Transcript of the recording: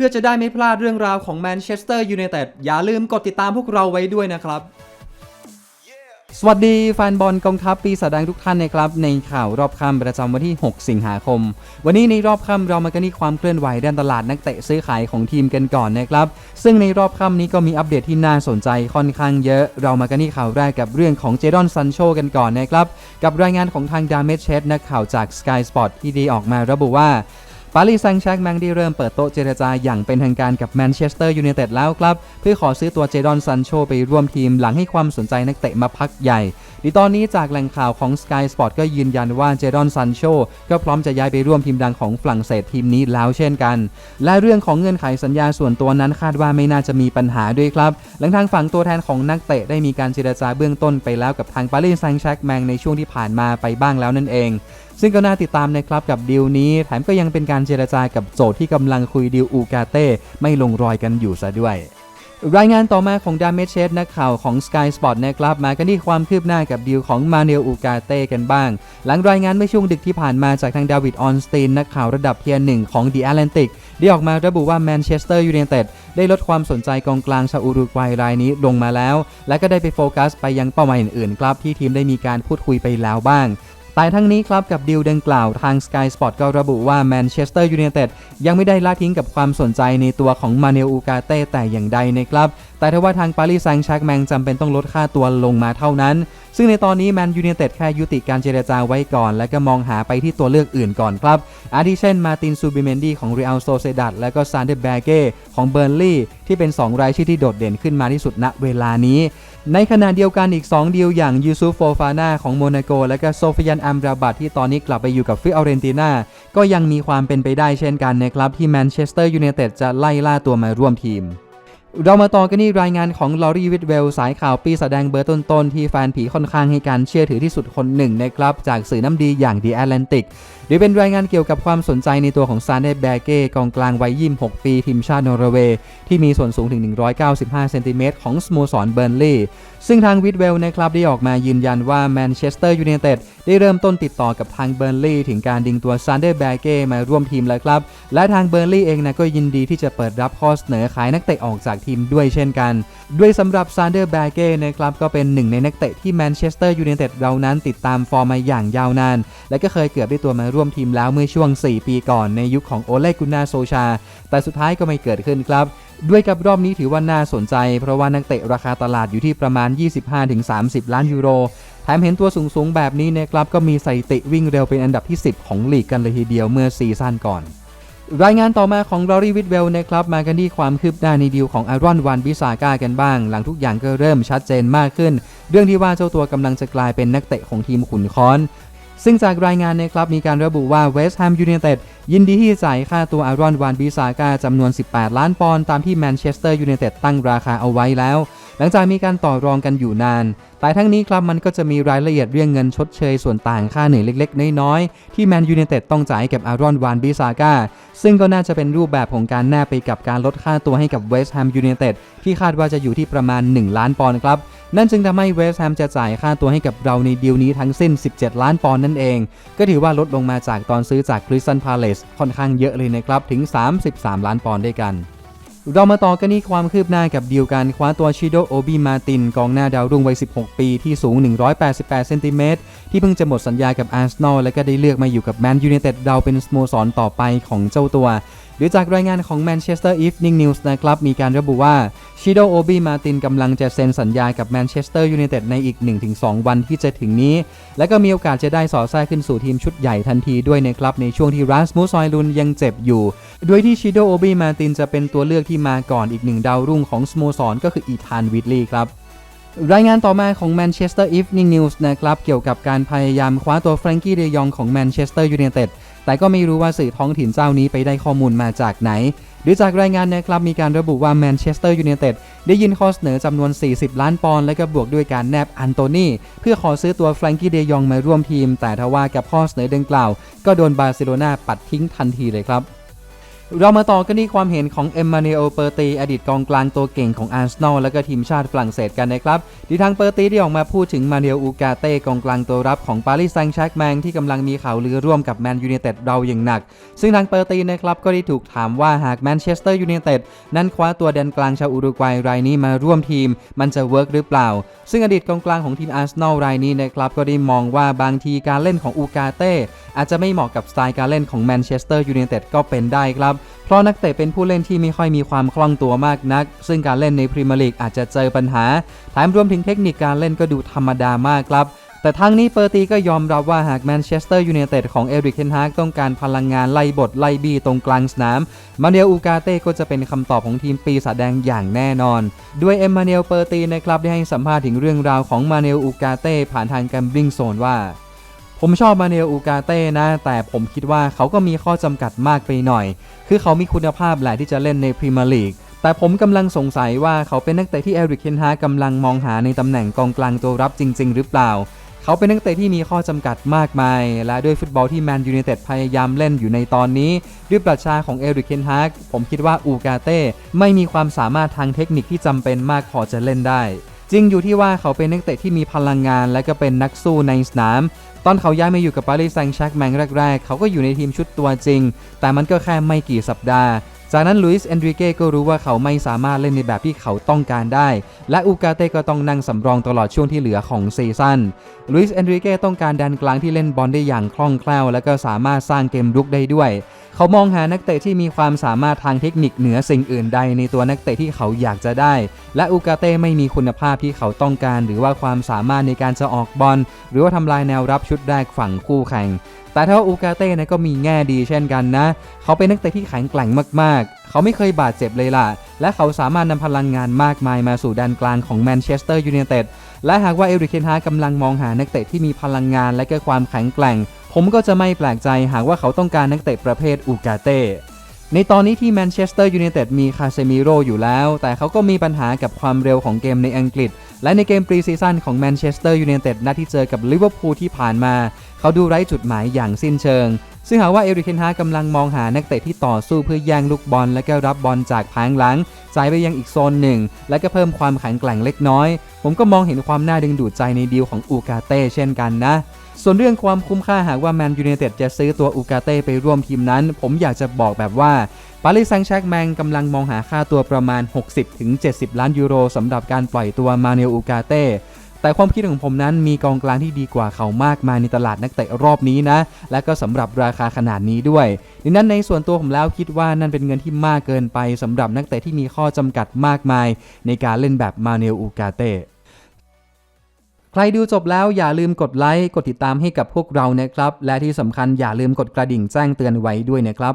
พื่อจะได้ไม่พลาดเรื่องราวของแมนเชสเตอร์ยูไนเต็ดอย่าลืมกดติดตามพวกเราไว้ด้วยนะครับ สวัสดีแฟนบอลกองทัพปีศาจแดงทุกท่านนะครับ ในข่าวรอบค่ำประจำวันที่ 6 สิงหาคม วันนี้ในรอบค่ำเรามากันที่ความเคลื่อนไหวด้านตลาดนักเตะซื้อขายของทีมกันก่อนนะครับ ซึ่งในรอบค่ำนี้ก็มีอัปเดตที่น่าสนใจค่อนข้างเยอะ เรามากันที่ข่าวแรกกับเรื่องของเจดอนซันโชกันก่อนนะครับ กับรายงานของทางดาเมชเชสนักข่าวจาก Sky Sport ที่ด้ออกมาระบุว่า ปารีสแซงต์แชร์กแมงได้เริ่มเปิดโต๊ะเจรจาอย่างเป็นทางการกับแมนเชสเตอร์ยูไนเต็ดแล้วครับ เพื่อขอซื้อตัวเจดอนซันโชไปร่วมทีมหลังให้ความสนใจนักเตะมาพักใหญ่ ดีตอนนี้จากแหล่งข่าวของ Sky Sport ก็ยืนยันว่าเจดอนซันโชก็พร้อมจะย้ายไปร่วมทีมดังของฝรั่งเศสทีมนี้แล้วเช่นกัน และเรื่องของเงื่อนไขสัญญาส่วนตัวนั้นคาดว่าไม่น่าจะมีปัญหาด้วยครับ หลังทางฝั่งตัวแทนของนักเตะได้มีการเจรจาเบื้องต้นไปแล้วกับทางปารีสแซงต์แชร์กแมงในช่วงที่ผ่านมาไปบ้างแล้วนั่นเองซึ่งก็น่าติดตามนะครับกับดีลนี้แถมก็ยังเป็นการเจรจากับโจทย์ที่กำลังคุยดีลอูกาเต้ไม่ลงรอยกันอยู่ซะด้วย รายงานต่อมาของดามเมเชสนักข่าวของ Sky Sport นะครับ มากันที่ความคืบหน้ากับดีลของมาเนลอูกาเต้กันบ้าง หลังรายงานเมื่อช่วงดึกที่ผ่านมาจากทางดาวิดออนสตีนนักข่าวระดับเทียร์หนึ่งของ The Atlantic ได้ออกมาระบุว่าแมนเชสเตอร์ยูไนเต็ดได้ลดความสนใจกองกลางชาวอุรุกวัยรายนี้ลงมาแล้ว และก็ได้ไปโฟกัสไปยังเป้าหมายอื่นๆครับที่ทีมได้มีการพูดคุยไปแล้วบ้าง แต่ทั้งนี้ครับกับดีลดังกล่าวทาง Sky Sport ก็ระบุว่าแมนเชสเตอร์ยูไนเต็ดยังไม่ได้ละทิ้งกับความสนใจในตัวของมาเนลอูกาเต้แต่อย่างใดนะครับแต่ถ้าว่าทางปารีสแซงต์แชร์กแมงจำเป็นต้องลดค่าตัวลงมาเท่านั้น ซึ่งในตอนนี้แมนยูไนเต็ดแค่ยุติการเจรจาไว้ก่อน และก็มองหาไปที่ตัวเลือกอื่นก่อนครับ อาทิเช่นมาตินซูบิเมนดีของเรอัลโซเซดัดและก็ซานเดแบเก้ของเบอร์นลี่ที่เป็น 2 รายชื่อที่โดดเด่นขึ้นมาที่สุดณเวลานี้ ในขณะเดียวกันอีก 2 ดีลอย่างยูซูฟโฟฟาน่าของโมนาโก และก็โซฟิยันอัมราบัตที่ตอนนี้กลับไปอยู่กับฟิออเรนติน่าก็ยังมีความเป็นไปได้เช่นกันนะครับ ที่แมนเชสเตอร์ยูไนเต็ดจะไล่ล่าตัวมาร่วมทีม เรามาต่อกันที่รายงานของลอรีวิทเวลสายข่าวปีแสดงเบอร์ต้นๆที่แฟนผีค่อนข้างให้การเชื่อถือที่สุดคนหนึ่งนะครับจากสื่อน้ำดีอย่าง The Atlantic โดยเป็นรายงานเกี่ยวกับความสนใจในตัวของซานเดแบเก้กองกลางวัย26 ปีทีมชาตินอร์เวย์ ที่มีส่วนสูงถึง 195 เซนติเมตรของสโมสรเบอร์นลีย์ซึ่งทางวิทเวลนะครับได้ออกมายืนยันว่าแมนเชสเตอร์ยูไนเต็ดได้เริ่มต้นติดต่อกับทางเบอร์นลีย์ถึงการดึงตัวซานเดแบเก้มาร่วมทีมแล้วครับ และทางเบอร์นลีย์เองนะก็ยินดีที่จะเปิดรับข้อเสนอขายนักเตะออกจากทีมด้วยเช่นกัน ด้วยสำหรับซานเดอร์แบเก้นะครับก็เป็นหนึ่งในนักเตะที่แมนเชสเตอร์ยูไนเต็ดเรานั้นติดตามฟอร์มมาอย่างยาวนาน และก็เคยเกือบได้ตัวมาร่ว่วมทีมแล้วเมื่อช่วง 4 ปีก่อนในยุคของโอเลกุนาโซชา แต่สุดท้ายก็ไม่เกิดขึ้นครับ ด้วยกับรอบนี้ถือว่าน่าสนใจ เพราะว่านักเตะราคาตลาดอยู่ที่ประมาณ 25-30 ล้านยูโรแถมเห็นตัวสูงๆแบบนี้นะครับก็มีสถิติวิ่งเร็วเป็นอันดับที่ 10 ของลีกกันเลยทีเดียวเมื่อซีซั่นก่อนรายงานต่อมาของลอรีวิทเวลนะครับ มากันที่ความคืบหน้าในดีลของอารอนวันบิซาก้ากันบ้าง หลังทุกอย่างก็เริ่มชัดเจนมากขึ้น เรื่องที่ว่าเจ้าตัวกำลังจะกลายเป็นนักเตะของทีมขุนค้อน ซึ่งจากรายงานนะครับมีการระบุว่าเวสต์แฮมยูไนเต็ดยินดีที่จะจ่ายค่าตัวอารอนวานบิซาก้าจำนวน 18 ล้านปอนด์ตามที่แมนเชสเตอร์ยูไนเต็ดตั้งราคาเอาไว้แล้ว หลังจากมีการต่อรองกันอยู่นาน แต่ทั้งนี้ครับมันก็จะมีรายละเอียดเรื่องเงินชดเชยส่วนต่างค่าเหนื่อยเล็ก ๆ น้อยๆ ที่แมนยูไนเต็ดต้องจ่ายให้กับอารอนวานบิซาก้า ซึ่งก็น่าจะเป็นรูปแบบของการแนบไปกับการลดค่าตัวให้กับเวสต์แฮมยูไนเต็ดที่คาดว่าจะอยู่ที่ประมาณ 1 ล้านปอนด์ครับนั่นจึงทำให้เวสต์แฮมจะจ่ายค่าตัวให้กับเราในดีลนี้ทั้งสิ้น 17 ล้านปอนด์นั่นเอง ก็ถือว่าลดลงมาจากตอนซื้อจากคริสตันพาเลสค่อนข้างเยอะเลยนะครับ ถึง 33 ล้านปอนด์ด้วยกัน เรามาต่อกันที่ความคืบหน้ากับดีลการคว้าตัวชิโดโอบิมาตินกองหน้าดาวรุ่งวัย 16 ปีที่สูง 188 เซนติเมตร ที่เพิ่งจะหมดสัญญากับอาร์เซนอลและก็ได้เลือกมาอยู่กับแมนยูเนเต็ดเราเป็นสโมสรต่อไปของเจ้าตัว หรือจากรายงานของ Manchester Evening News นะครับ มีการระบุว่า ชิโดโอบีมาตินกำลังจะเซ็นสัญญากับแมนเชสเตอร์ยูไนเต็ดในอีก 1-2 วันที่จะถึงนี้ และก็มีโอกาสจะได้สอดแทรกขึ้นสู่ทีมชุดใหญ่ทันทีด้วยนะครับ ในช่วงที่รัสมูซอยลุนยังเจ็บอยู่โดยที่ชิโดโอบีมาตินจะเป็นตัวเลือกที่มาก่อนอีกหนึ่งดาวรุ่งของสโมสรก็คืออีธานวิดลีย์ครับรายงานต่อมาของ Manchester Evening News นะครับ เกี่ยวกับการพยายามคว้าตัวแฟรงกี้เดยองของ Manchester United แต่ก็ไม่รู้ว่าสื่อท้องถิ่นเจ้านี้ไปได้ข้อมูลมาจากไหน ดูจากรายงานนะครับมีการระบุว่าแมนเชสเตอร์ยูไนเต็ดได้ยินข้อเสนอจำนวน 40 ล้านปอนด์และก็บวกด้วยการแนบอันโตนีเพื่อขอซื้อตัวแฟรงกี้เดยองมาร่วมทีม แต่ทว่ากับข้อเสนอดังกล่าว ก็โดนบาร์เซโลนาปัดทิ้งทันทีเลยครับ เรามาต่อกันที่ความเห็นของเอ็มมาเนโอเปอร์ตีอดีตกองกลางตัวเก่งของอาร์เซนอลและก็ทีมชาติฝรั่งเศสกันนะครับที่ทางเปอร์ตีได้ออกมาพูดถึงมาเนโออูกาเต้กองกลางตัวรับของปารีสแซงต์แชร์กแมงที่กำลังมีข่าวลือร่วมกับแมนยูไนเต็ดเราอย่างหนัก ซึ่งทางเปอร์ตีนะครับก็ได้ถูกถามว่าหากแมนเชสเตอร์ยูไนเต็ดนั้นคว้าตัวแดนกลางชาวอุรุกวัยรายนี้มาร่วมทีม มันจะเวิร์กหรือเปล่า ซึ่งอดีตกองกลางของทีมอาร์เซนอลรายนี้นะครับก็ได้มองว่าบางทีการเล่นของอูกาเต้อาจจะไม่เหมาะกับสไตล์การเล่นของแมนเชสเตอร์ยูไนเต็ดก็เป็นได้ครับเพราะนักเตะเป็นผู้เล่นที่ไม่ค่อยมีความคล่องตัวมากนัก ซึ่งการเล่นในพรีเมียร์ลีกอาจจะเจอปัญหาแถมรวมถึงเทคนิคการเล่นก็ดูธรรมดามากครับแต่ทั้งนี้เปอร์ตีก็ยอมรับว่าหากแมนเชสเตอร์ยูไนเต็ดของเอริกเทนฮากต้องการพลังงานไล่บทไล่บีตรงกลางสนาม มาเนลอูกาเต้ก็จะเป็นคำตอบของทีมปีศาจแดงอย่างแน่นอน ด้วยเอ็มมาเนลเปอร์ตีนะครับได้ให้สัมภาษณ์ถึงเรื่องราวของมาเนลอูกาเต้ผ่านทางแกมบลิงโซนว่า ผมชอบมาเนลอูกาเต้นะ แต่ผมคิดว่าเขาก็มีข้อจำกัดมากไปหน่อย คือเขามีคุณภาพแหละที่จะเล่นในพรีเมียร์ลีกแต่ผมกำลังสงสัยว่าเขาเป็นนักเตะที่เอริกเคนฮากำลังมองหาในตำแหน่งกองกลางตัวรับจริง ๆ หรือเปล่า เขาเป็นนักเตะที่มีข้อจำกัดมากมาย และด้วยฟุตบอลที่แมนยูไนเต็ดพยายามเล่นอยู่ในตอนนี้ ด้วยปรัชญาของเอริกเคนฮากผมคิดว่าอูกาเต้ไม่มีความสามารถทางเทคนิคที่จำเป็นมากพอจะเล่นได้ จริงอยู่ที่ว่าเขาเป็นนักเตะที่มีพลังงาน และก็เป็นนักสู้ในสนาม ตอนเขาย้ายมาอยู่กับปารีสแซงต์แชร์กแมงแรก ๆ เขาก็อยู่ในทีมชุดตัวจริง แต่มันก็แค่ไม่กี่สัปดาห์ จากนั้นลุยส์เอนริเก้ก็รู้ว่าเขาไม่สามารถเล่นในแบบที่เขาต้องการได้ และอูกาเต้ก็ต้องนั่งสำรองตลอดช่วงที่เหลือของซีซั่นลุยส์เอนริเก้ต้องการแดนกลางที่เล่นบอลได้อย่างคล่องแคล่ว และก็สามารถสร้างเกมรุกได้ด้วย เขามองหานักเตะที่มีความสามารถทางเทคนิคเหนือสิ่งอื่นใดในตัวนักเตะที่เขาอยากจะได้ และอูกาเต้ไม่มีคุณภาพที่เขาต้องการ หรือว่าความสามารถในการจะออกบอลหรือว่าทำลายแนวรับชุดแรกฝั่งคู่แข่ง แต่ถ้าอูกาเต้นะก็มีแง่ดีเช่นกันนะ เขาเป็นนักเตะที่แข็งแกร่งมากเขาไม่เคยบาดเจ็บเลยล่ะ และเขาสามารถนำพลังงานมากมายมาสู่แดนกลางของแมนเชสเตอร์ยูไนเต็ด และหากว่าเอริกเคนฮากำลังมองหานักเตะที่มีพลังงานและก็ความแข็งแกร่ง ผมก็จะไม่แปลกใจหากว่าเขาต้องการนักเตะประเภทอูกาเต้ในตอนนี้ที่แมนเชสเตอร์ยูไนเต็ดมีคาเซมิโร่อยู่แล้ว แต่เขาก็มีปัญหากับความเร็วของเกมในอังกฤษ และในเกมปรีซีซั่นของแมนเชสเตอร์ยูไนเต็ดนัดที่เจอกับลิเวอร์พูลที่ผ่านมา เขาดูไร้จุดหมายอย่างสิ้นเชิง ซึ่งหากว่าเอริกเคนฮากำลังมองหานักเตะที่ต่อสู้เพื่อแย่งลูกบอลและก็รับบอลจากผงหลังจ่ายไปยังอีกโซนหนึ่ง และก็เพิ่มความแข็งแกร่งเล็กน้อย ผมก็มองเห็นความน่าดึงดูดใจในดีลของอูกาเต้เช่นกันนะส่วนเรื่องความคุ้มค่าหากว่าแมนยูไนเต็ดจะซื้อตัวอูกาเต้ไปร่วมทีมนั้น ผมอยากจะบอกแบบว่า ปารีสแซงต์แชร์กแมงกำลังมองหาค่าตัวประมาณ 60-70 ล้านยูโรสำหรับการปล่อยตัวมาเนลอูกาเต้แต่ความคิดของผมนั้นมีกองกลางที่ดีกว่าเขามากมายในตลาดนักเตะรอบนี้นะ และก็สำหรับราคาขนาดนี้ด้วยดังนั้นในส่วนตัวผมแล้วคิดว่านั่นเป็นเงินที่มากเกินไปสำหรับนักเตะที่มีข้อจำกัดมากมาย ในการเล่นแบบมาเนลอูกาเต้ใครดูจบแล้วอย่าลืมกดไลค์กดติดตามให้กับพวกเรานะครับ และที่สำคัญอย่าลืมกดกระดิ่งแจ้งเตือนไว้ด้วยนะครับ